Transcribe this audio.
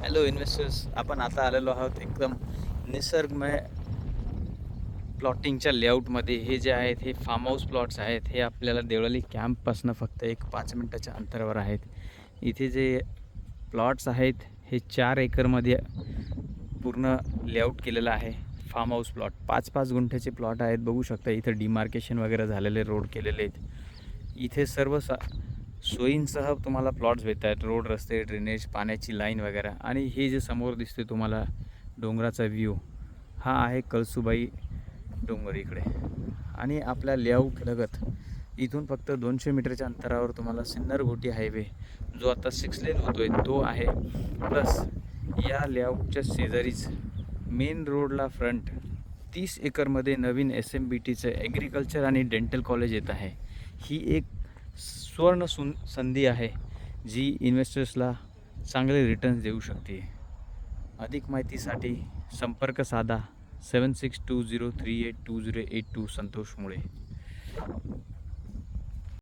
Hello investors आपण आता आलेलो आहोत एकदम निसर्गमय प्लॉटिंगच्या लेआउटमध्ये हे जे आहेत हे फार्म हाऊस प्लॉट्स आहेत हे आपल्याला देवळाली कॅम्पपासनं फक्त एक पाच मिनटाच्या अंतरावर आहेत. इथे जे प्लॉट्स आहेत हे चार एकरमध्ये पूर्ण लेआउट केलेलं आहे. फार्म हाऊस प्लॉट पाच पाच गुंठ्याचे प्लॉट आहेत. बघू शकता इथं डिमार्केशन वगैरे झालेले रोड केलेले आहेत. इथे सर्व सा सोयींसह तुम्हाला प्लॉट्स भेटत आहेत रोड रस्ते ड्रेनेज पाण्याची लाईन वगैरे. आणि हे जे समोर दिसते तुम्हाला डोंगराचा व्ह्यू हा आहे कळसुबाई डोंगर इकडे. आणि आपल्या लेआउट लगत इथून फक्त दोनशे मीटरच्या अंतरावर तुम्हाला सिन्नर घोटी हायवे जो आता सिक्स लेन होतो आहे तो आहे. प्लस या लेआउटच्या शेजारीच मेन रोडला फ्रंट तीस एकरमध्ये नवीन एस एम बी टीचं ॲग्रिकल्चर आणि डेंटल कॉलेज येत आहे. ही एक सुवर्ण सुन संधी आहे जी इन्व्हेस्टर्सला चांगले रिटर्न्स देऊ शकते. अधिक माहितीसाठी संपर्क साधा seven six two zero three eight two zero eight two Santosh Mule